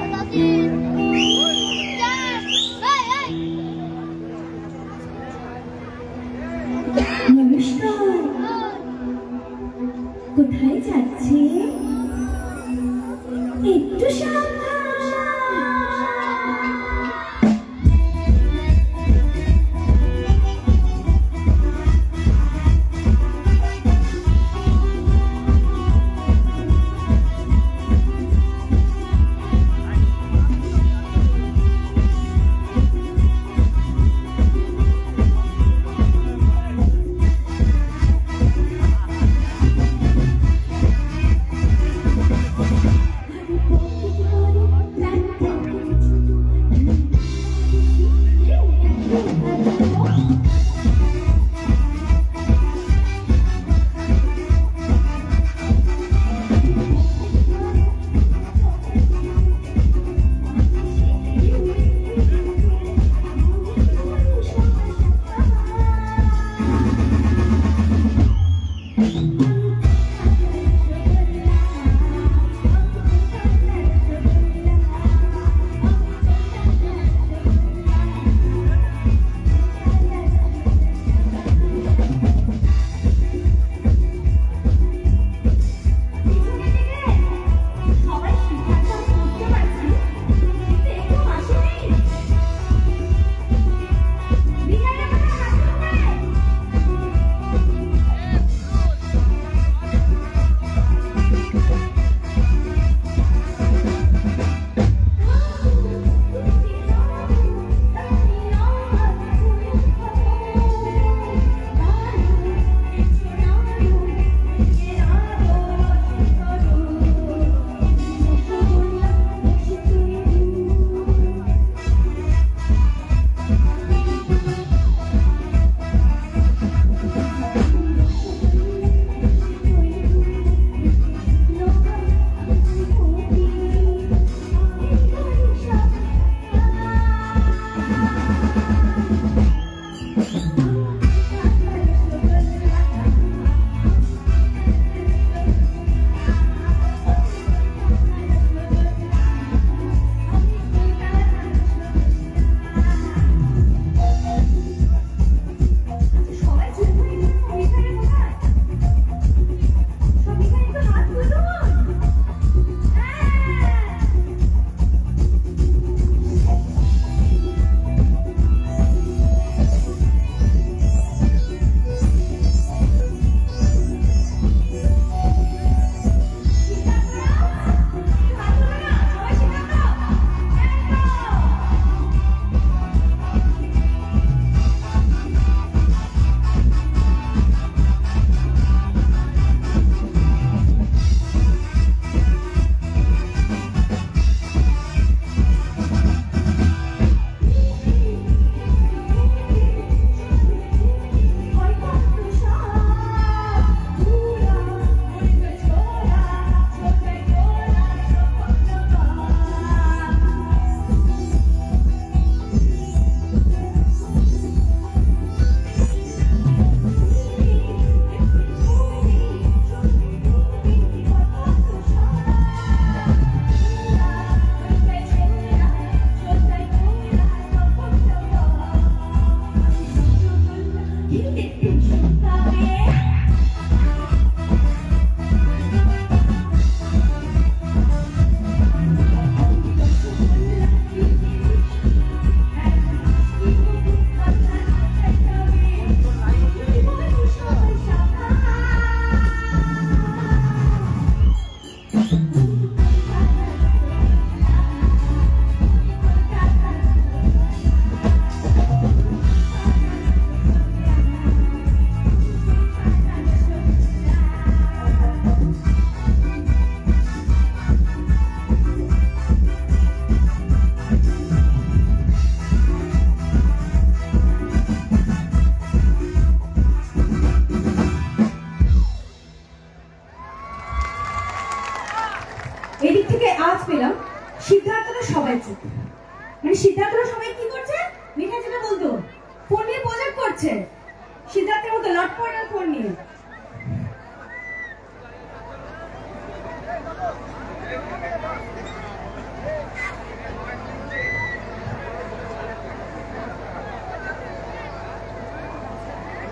很高兴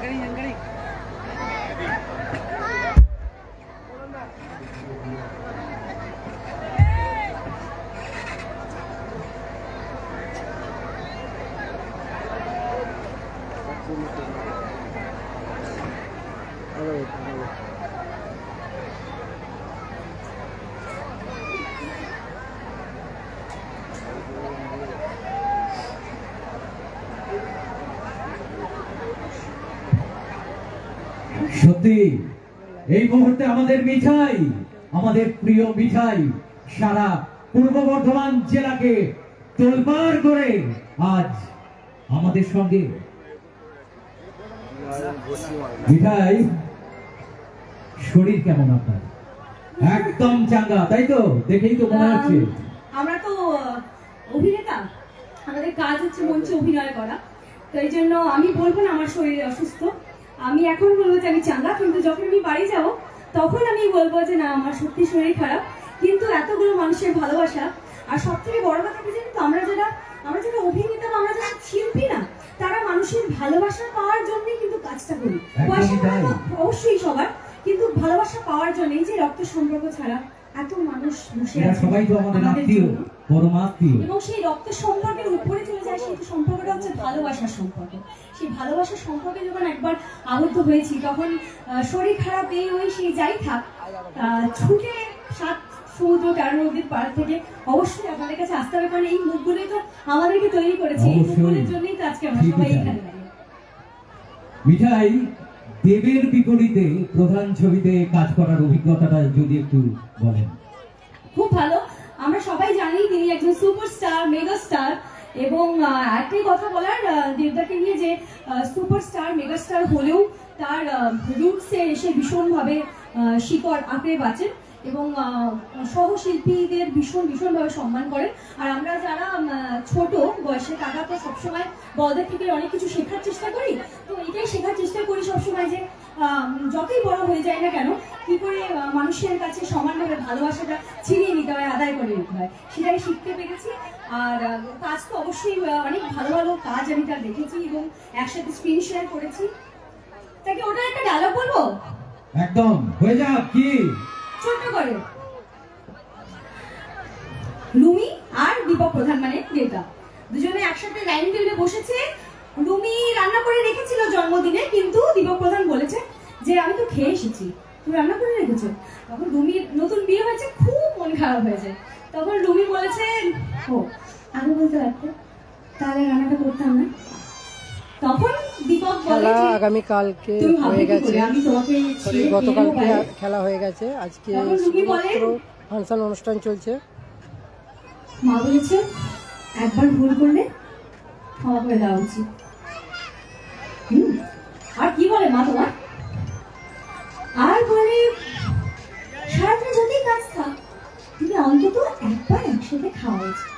எங்கடி எங்கடி সত্যি এই মুহূর্তে আমাদের মিঠাই, আমাদের প্রিয় মিঠাই সারা পূর্ব বর্ধমান জেলাকে তোলপাড় করে আজ আমাদের সঙ্গে। মিঠাই, শরীর কেমন আপনার? একদম চাঙ্গা, তাই তো? দেখেই তো মনে হচ্ছে। আমরা তো অভিনেতা। আমাদের কাজ হচ্ছে মঞ্চে অভিনয় করা। তাই জন্য আমি বলব না আমার শরীর অসুস্থ। আমি এখন বলব যে আমি চাঙ্গা কিন্তু যখন আমি বাড়ি যাব তখন আমি বলব যে না আমার সত্যি শরীর খারাপ। কিন্তু এতগুলো মানুষের ভালোবাসা আর সব থেকে বড় কথা কি জানি তো আমরা যারা আমরা যারা অভিনেতা বা আমরা যারা শিল্পী না তারা মানুষের ভালোবাসা পাওয়ার জন্যই কিন্তু কাজটা করি। পয়সা অবশ্যই সবার কিন্তু ভালোবাসা পাওয়ার জন্য এই যে রক্ত সম্পর্ক ছাড়া এত মানুষ বসে আছে সবাই তো আমাদের আত্মীয়। জন্য। পরমাত্মীয় এবং সেই রক্ত সম্পর্কের উপরে চলে যায় সেই সম্পর্কটা হচ্ছে ভালোবাসার সম্পর্ক। সেই ভালোবাসার সম্পর্কে যখন একবার আবদ্ধ হয়েছি তখন শরীর খারাপ এই ওই সেই যাই থাক ছুটে সাত সমুদ্র তেরো নদীর পাড় থেকে অবশ্যই আপনাদের কাছে আসতে হবে কারণ এই মুখগুলোই তো আমাদেরকে তৈরি করেছে এই মুখগুলোর জন্যই তো আজকে আমরা সবাই এখানে মিঠাই দেবের বিপরীতে প্রধান ছবিতে কাজ করার অভিজ্ঞতাটা যদি একটু বলেন। খুব ভালো। আমরা সবাই জানি তিনি একজন সুপারস্টার, মেগাস্টার এবং একটাই কথা বলার দেবদাকে নিয়ে যে সুপারস্টার, মেগাস্টার হলেও তার রুটসে এসে ভীষণভাবে শিকড় আঁকড়ে বাঁচেন এবং সহশিল্পীদের ভীষণ, ভীষণভাবে সম্মান করেন। আর আমরা যারা ছোট বয়সে তারা তো সবসময় বড়দের থেকে অনেক কিছু শেখার চেষ্টা করি। তো এটাই শেখার চেষ্টা করি সবসময় যে যতই বড় হয়ে যায় না কেন কি করে মানুষের কাছে সমানভাবে ভালোবাসাটা ছিনিয়ে নিতে হয় আদায় করে নিতে হয় সেটাই শিখতে পেরেছি। আর কাজ তো অবশ্যই অনেক ভালো ভালো কাজ আমি তার দেখেছি এবং একসাথে স্ক্রিন শেয়ার করেছি। তাকে ওটা একটা ডায়লগ বলব? একদম হয়ে যাক কি? ছোট্ট করে। লুমি আর দীপক প্রধান মানে দেবদা। দুজনে একসাথে ডাইনিং টেবিলে বসেছে। লুমি রান্না করে রেখেছিল জন্মদিনে কিন্তু দীপক প্রধান বলেছে যে আমি তো খেয়ে এসেছি। তুমি রান্না করে রেখেছো? তখন লুমির নতুন বিয়ে হয়েছে খুব মন খারাপ হয়েছে তখন লুমি বলেছে ও আগে বলতে পারতে তাহলে রান্নাটা করতাম না? তখন দীপক খেলা আগামীকালকে হয়ে গেছে। আমি গতকালকে খেলা হয়ে গেছে। আজকে শুধুমাত্র ফাংশন অনুষ্ঠান চলছে। মা বলেছে একবার ভুল করলে ক্ষমা করে দেওয়া উচিত। আর কি বলে মা তোমার? আর বলে, সারাদিন যদি কাজ থাক, তুমি অন্তত একবার একসাথে খাওয়া উচিত।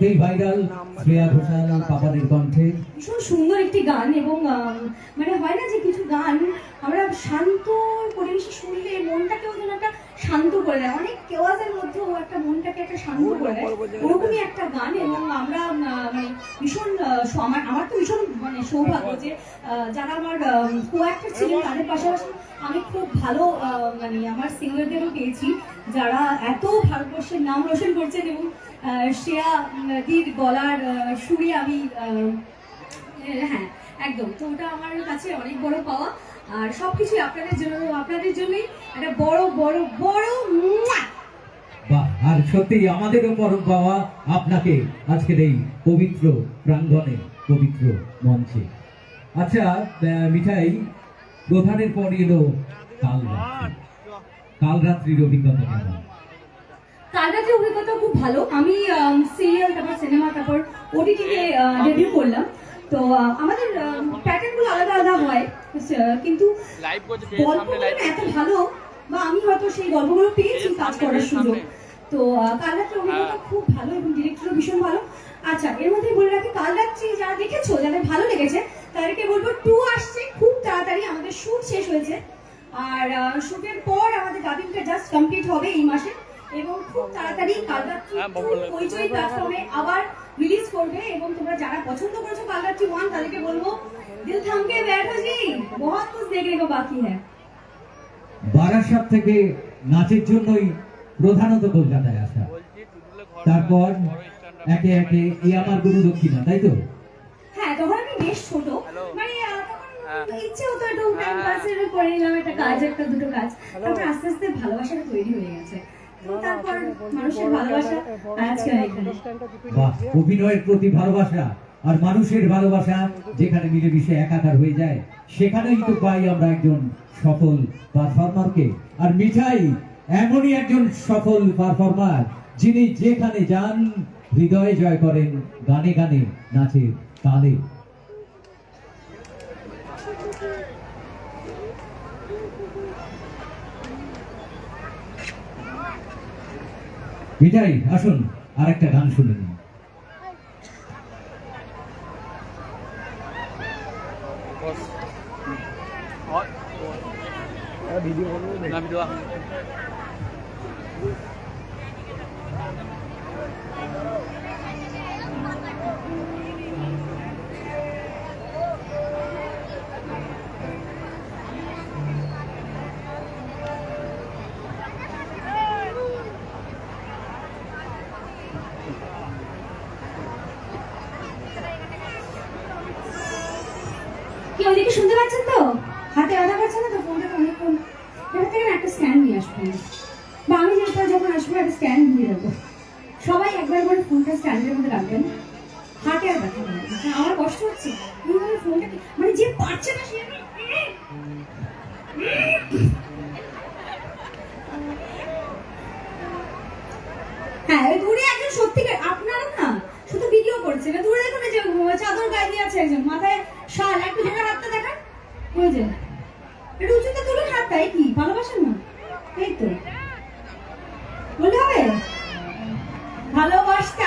তো ইতিমধ্যেই ভাইরাল শ্রেয়া ঘোষাল পাপানের কণ্ঠে। ভীষণ সুন্দর একটি গান এবং মানে হয় না যে কিছু গান আমরা শান্ত পরিবেশে শুনলে মনটাকেও যেন একটা শান্ত করে দেয়। অনেক কেওয়াজের মধ্যেও একটা মনটাকে একটা শান্ত করে দেয়। ওরকমই একটা গান এবং আমরা মানে ভীষণ আমার আমার তো ভীষণ মানে সৌভাগ্য যে আহ, যারা আমার কো একটা ছিলেন তাদের পাশাপাশি আমি খুব ভালো আহ, মানে আমার সিঙ্গারদেরও পেয়েছি যারা এত ভারতবর্ষের নাম রোশন করছেন এবং শ্রেয়া দির গলার সুরে আমি হ্যাঁ একদম। তো ওটা আমার কাছে অনেক বড় পাওয়া। আর সবকিছু আপনাদের জন্য, আপনাদের জন্যই একটা বড় বড় বড় আর সত্যি আমাদেরও পরম পাওয়া আপনাকে আজকের এই পবিত্র প্রাঙ্গণে, পবিত্র মঞ্চে। আচ্ছা মিঠাই প্রধানের পর এলো কাল রাত্রি কাল রাত্রির অভিজ্ঞতা রাতের অভিজ্ঞতা খুব ভালো। আমি সিরিয়াল তারপর সিনেমা তারপর ওটিটিতে ডেবিউ করলাম। তো আমাদের প্যাটার্নগুলো আলাদা আলাদা হয় কিন্তু গল্পগুলো এত ভালো বা আমি হয়তো সেই গল্পগুলো পেয়েছি কাজ করার সুযোগ। তো কাল অভিজ্ঞতা। খুব ভালো এবং ডিরেক্টরও ভীষণ ভালো। আচ্ছা এর মধ্যে বলে রাখি কাল রাত্রি যারা দেখেছ যাদের ভালো লেগেছে তাদেরকে বলব টু আসছে খুব তাড়াতাড়ি আমাদের শুট শেষ হয়েছে। আর শুটের পর আমাদের ডাবিংটা জাস্ট কমপ্লিট হবে এই মাসে। এবং খুব তাড়াতাড়ি কালরাত্রি হইচই প্ল্যাটফর্মে আবার রিলিজ করবে এবং তোমরা যারা পছন্দ করেছ কালরাত্রি ওয়ান তাদেরকে বলব দিল থামকে ব্যাঠো জি বহুত কুছ দেখনে কো বাকি হ্যায় বারাসাত থেকে নাচের জন্যই প্রধানত কলকাতায় আসা। তারপর একে একে এই আমার গুরু দক্ষিণা তাই তো? হ্যাঁ তখন আমি বেশ ছোট মানে ইচ্ছে হতো একটা টাইম পাসের করে নিলাম একটা কাজ একটা দুটো কাজ। তারপর আস্তে আস্তে ভালোবাসাটা তৈরি হয়ে গেছে। অভিনয়ের প্রতি ভালোবাসা আর মানুষের ভালোবাসা যেখানে মিলেমিশে একাকার হয়ে যায় সেখানেই তো পাই আমরা একজন সফল পারফর্মারকে আর মিঠাই এমনই একজন সফল পারফর্মার যিনি যেখানে যান হৃদয়ে জয় করেন গানে গানে নাচের তালে। মিঠাই আসুন আরেকটা গান শুনে নিন। না ভিডিও কি ওইদিকে শুনতে পাচ্ছেন তো? হাতে ব্যথা করছে না তো? ফোনটা অনেকক্ষণ এবার থেকে একটা স্ক্যান নিয়ে আসবেন। বা আমি যেটা যখন আসব, একটা স্ক্যান দিয়ে দেবো। সবাই একবার করে ফোনটা স্ট্যান্ডের মধ্যে রাখবেন। হাতে আর ব্যথা করে আমার কষ্ট হচ্ছে। ফোনটা মানে যে পারছে না, সে হ্যাঁ দূরে একজন সত্যিকার আপনারা না শুধু ভিডিও করছে না দূরে দেখুন যে, চাদর গায়ে দিয়ে আছে একজন। মাথায় শাল, একটু ভেঙে হাতটা দেখা যায়। একটু উঁচুতে তুলে হাতটা, এই কি? ভালোবাসেন না? এই তো। বললে হবে? ভালোবাসতে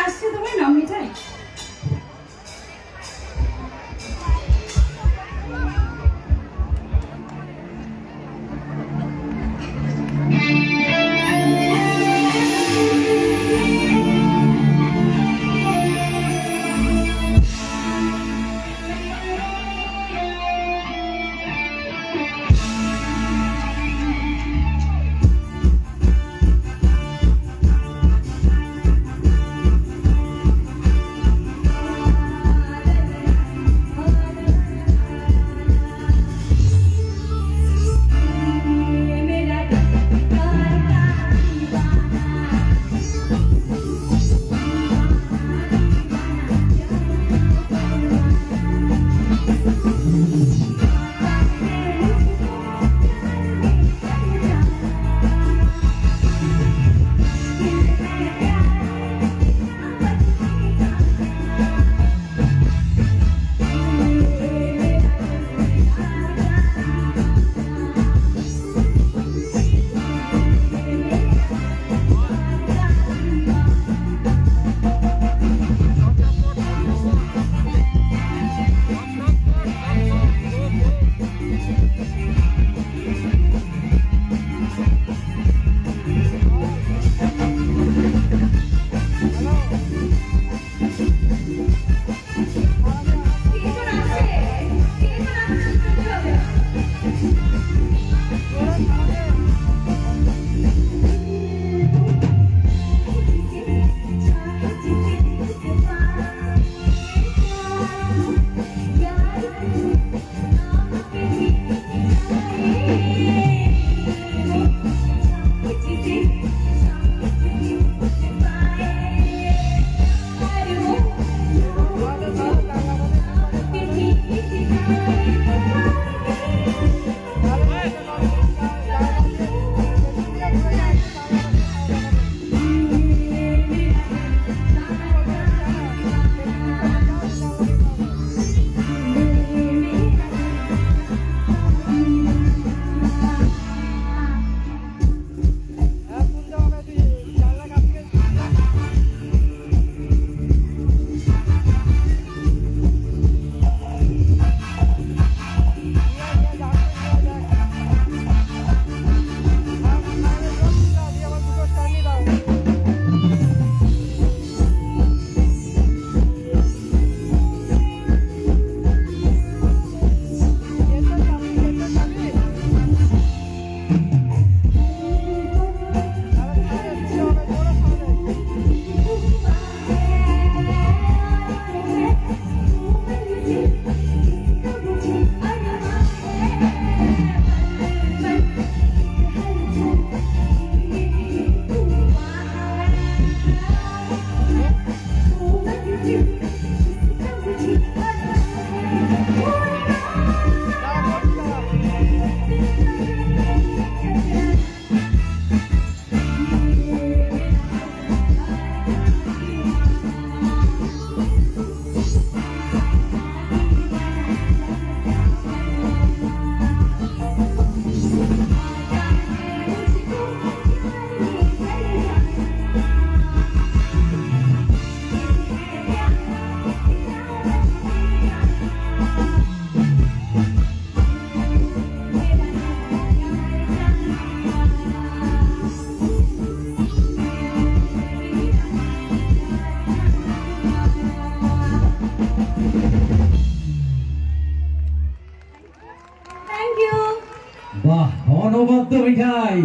মিঠাই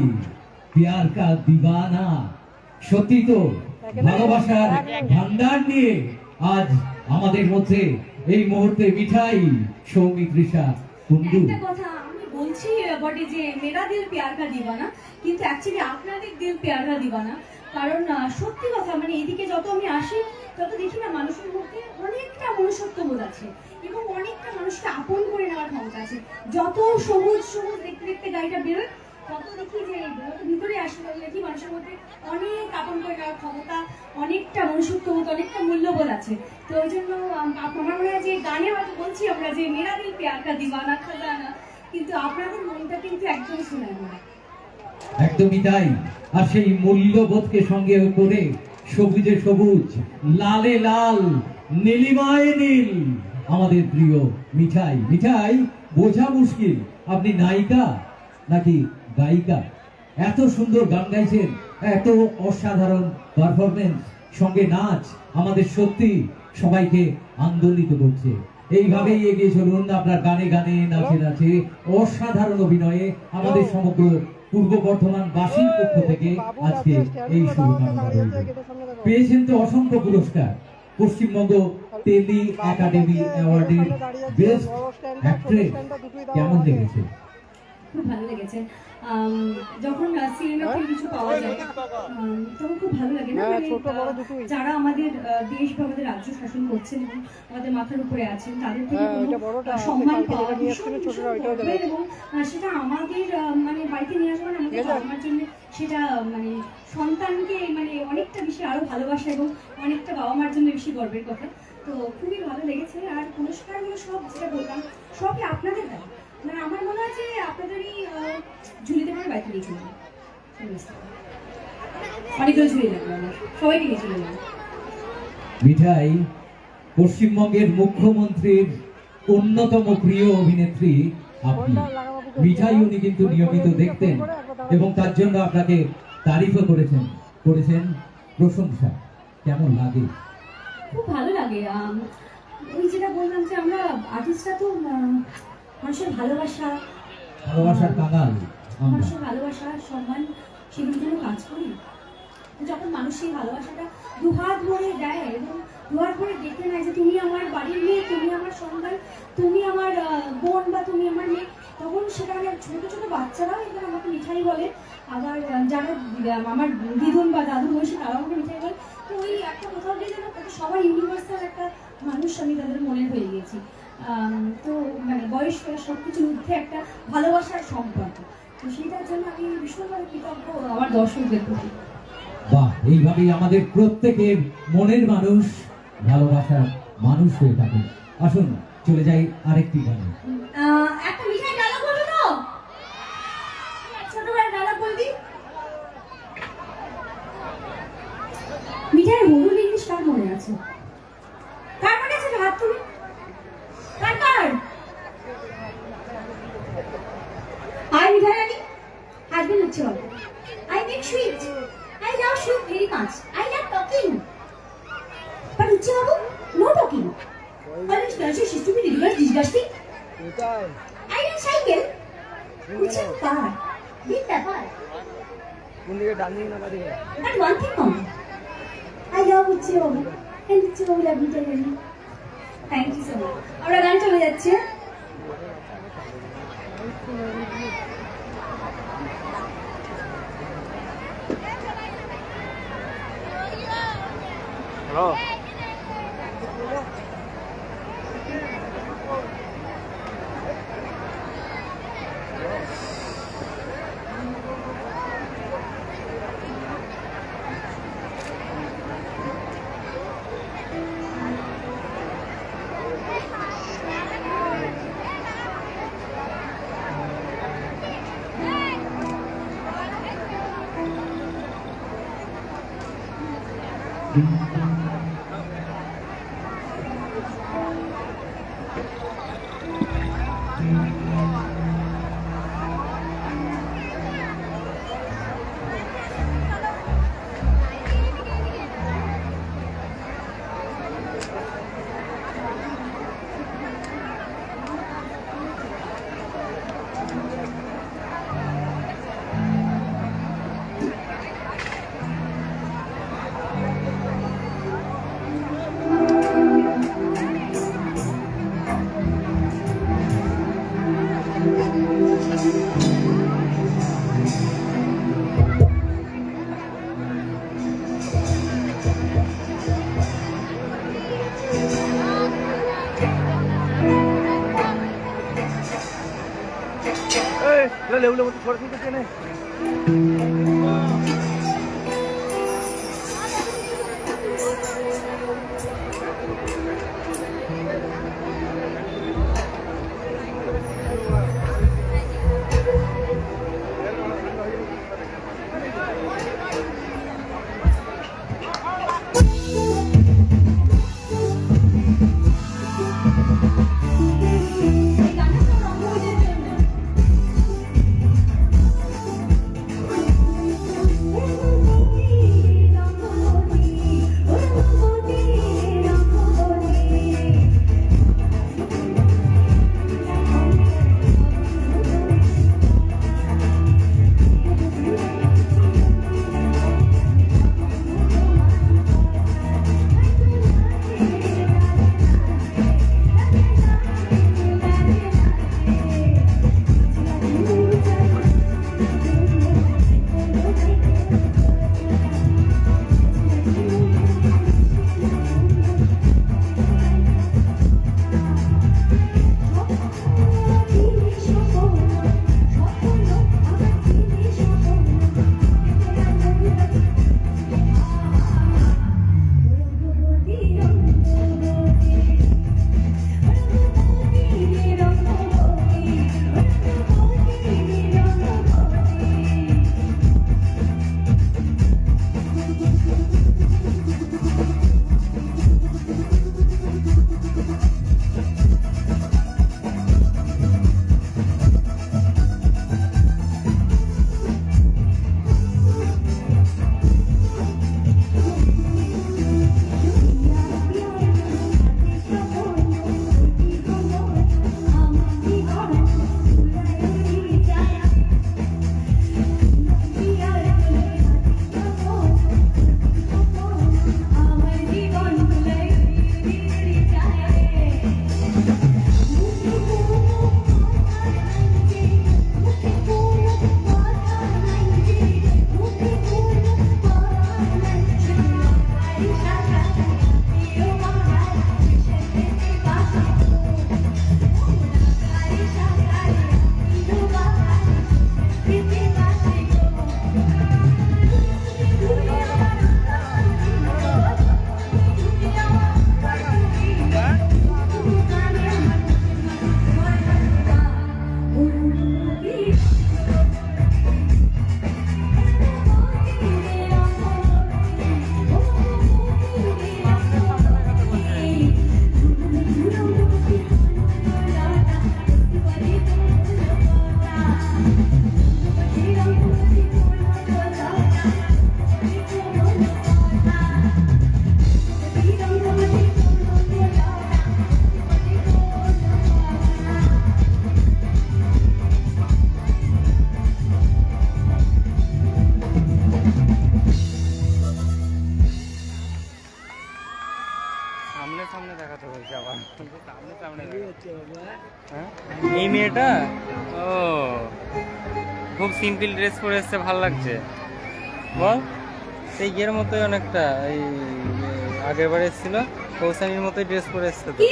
প্যার কা দিবানা। সত্যি তো ভালোবাসার ভান্ডার নিয়ে আজ আমাদের মধ্যে এই মুহূর্তে মিঠাই সৌমিত্রিষা কুন্ডু একটা কথা আমি বলছি বটে যে মেরা দিল প্যার কা দিবানা কিন্তু অ্যাকচুয়ালি আপনাদের দিল প্যার কা দিবানা। কারণ সত্যি কথা মানে এদিকে যত আমি আসি তত দেখি না মানুষের মধ্যে অনেকটা মনুষ্যত্ব বোধ আছে এবং অনেকটা মানুষকে আপন করে নেওয়ার ক্ষমতা আছে। যত সবুজ সবুজ দেখতে দেখতে গাড়িটা বেরোয় যে ভিতরে আসি তত দেখি মানুষের মধ্যে অনেক আপন করে ক্ষমতা, অনেকটা মনুষ্যত্ব বোধ অনেকটা মূল্যবোধ আছে। তো ওই জন্য মনে যে গানে হয়তো বলছি আমরা যে মেরা দিল কা খাজানা, কিন্তু আপনাদের মনটা কিন্তু একদম একদমই তাই। আর সেই মূল্যবোধকে সঙ্গে করে সবুজে সবুজ, লালে লাল, নীলিমায় নীল, আমাদের প্রিয় মিঠাই। মিঠাই বোঝা মুশকিল। আপনি নায়িকা নাকি গায়িকা। এত সুন্দর গান গাইছেন, এত অসাধারণ পারফরমেন্স সঙ্গে নাচ, আমাদের সত্যি সবাইকে আন্দোলিত করছে। এইভাবেই এগিয়ে চলুন, আপনার গানে গানে নাচে নাচে অসাধারণ অভিনয়ে আমাদের সমগ্র পূর্ব বর্ধমান বাসীর পক্ষ থেকে আজকে এই শুভকামনা রইল। পেয়েছেন তো অসংখ্য পুরস্কার। পশ্চিমবঙ্গ টেলি একাডেমি অ্যাওয়ার্ডের বেস্ট অ্যাক্ট্রেস। কেমন লেগেছে? খুব ভালো লেগেছে। যখন সিনেমাতে কিছু পাওয়া যায় তখন খুব ভালো লাগে না হ্যাঁ, মানে, ছোট বড় আহ, দুটোই। যারা আমাদের দেশ বা আমাদের রাজ্য শাসন করছেন এবং আমাদের মাথার উপরে আছেন তাদের থেকে হ্যাঁ, সম্মান পাওয়া ভীষণ। এবং সেটা আমাদের মানে বাড়িতে নিয়ে আসবেন আমাদের। বাবা জন্য সেটা মানে সন্তানকে মানে অনেকটা বেশি আরও ভালোবাসা এবং অনেকটা বাবা মার জন্য বেশি গর্বের কথা তো খুবই ভালো লেগেছে আর পুরস্কারগুলো সব যেটা বললাম সবই আপনাদের দেওয়া মানে আমার মনে হয় যে আপনাদেরই আহ, ঝুলি বাইকে নিয়ে অনেকগুলো ঝুলি লাগবে আমার। সবাইকে নিয়ে মিঠাই পশ্চিমবঙ্গের মুখ্যমন্ত্রীর অন্যতম প্রিয় অভিনেত্রী আপনি। মিঠাই উনি কিন্তু নিয়মিত দেখতেন এবং তার জন্য আপনাকে তারিফও করেছেন। করেছেন প্রশংসা। কেমন লাগে? খুব ভালো লাগে। ওই যেটা বললাম যে আমরা আর্টিস্টরা তো মানুষের ভালোবাসা ভালোবাসার কাঙাল মানুষের ভালোবাসা সম্মান সেগুলোর জন্য কাজ করি। যখন মানুষ সেই ভালোবাসাটা দুহাত ভরে দেয় এবং দুহাত ভরে দেখে নেয় যে তুমি আমার বাড়ির মেয়ে তুমি আমার সন্তান তুমি আমার বোন বা তুমি আমার মেয়ে তখন সেটা মানে ছোট ছোট বাচ্চারাও এবার আমাকে মিঠাই বলে। আবার যারা আমার দিদুন বা দাদু বয়সী তারাও আমাকে মিঠাই বলে। তো ওই একটা কোথাও গিয়ে যেন সবাই ইউনিভার্সাল একটা মানুষ আমি তাদের মনে হয়ে গেছি। তো মানে বয়স সব কিছুর ঊর্ধ্বে একটা ভালোবাসার সম্পর্ক। তো সেটার জন্য আমি ভীষণভাবে কৃতজ্ঞ আমার দর্শকদের প্রতি। বাহ এইভাবেই আমাদের প্রত্যেকের মনের মানুষ ভালোবাসার মানুষ হয়ে থাকে। আসুন চলে যাই আরেকটি গানে। একটা মিঠাই ডায়লগ বলব তো। ছোটবেলায় ডায়লগ বলবি। মিঠাই হলুদ ইংলিশ কার মনে আছে কার মনে আছে হাত তুমি কার কার sweet. I love sweet very much. I love talking. But হচ্ছে বাবু। No talking. অলওয়েজ গার্লস আর শিশু বি রিগার্স ডিসগাস্টিং ওটাই আই লাভ সাইকেল। হচ্ছে কার কি ব্যাপার? কোন দিকে ডান দিকে না বাদিকে বাট ওয়ান থিং কম আই লাভ হচ্ছে বাবু। এন্ড হচ্ছে বাবু লাভ মিঠাই রানী থ্যাংক ইউ সো মাচ আমরা গান চলে যাচ্ছে rồi Mm-hmm. লেবুলের মতো ছোট ছোট চেনে সিম্পল ড্রেস পরে এসছে ভালো লাগছে। বল সেই ইয়ের মতোই অনেকটা এই আগের বার এসেছিল কৌশানির মতোই ড্রেস পরে এসছে তো। কি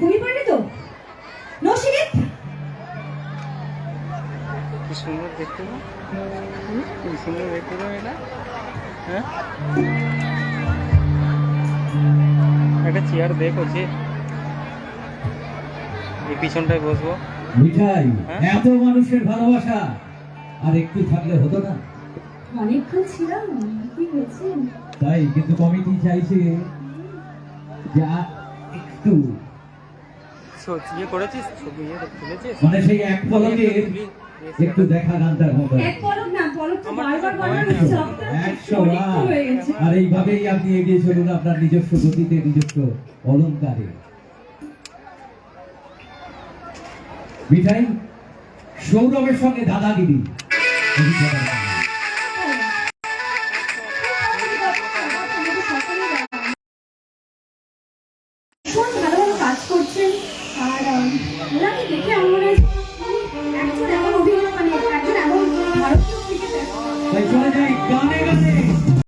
ঘুমিয়ে পড়লি তো? নসিরিত কি সুন্দর দেখতে না কি সুন্দর দেখতে না এটা। হ্যাঁ? একটা চেয়ার দে করছি এই পিছনটায় বসবো। মিঠাই হ্যাঁ? এত মানুষের ভালোবাসা। আর একটু থাকলে হতো না। অনেকক্ষণ ছিলাম কি হয়েছে। তাই কিন্তু কমিটি চাইছে যে আর একটু। করেছিস? ছবি তুলেছিস। মানে সেই এক পলকের একটু দেখা এক পলক না পলক তো বারবার। হয়ে আর এইভাবেই আপনি এগিয়ে চলুন আপনার নিজস্ব গতিতে নিজস্ব অলঙ্কারে। মিঠাই সৌরভের সঙ্গে দাদাগিরি Thank you.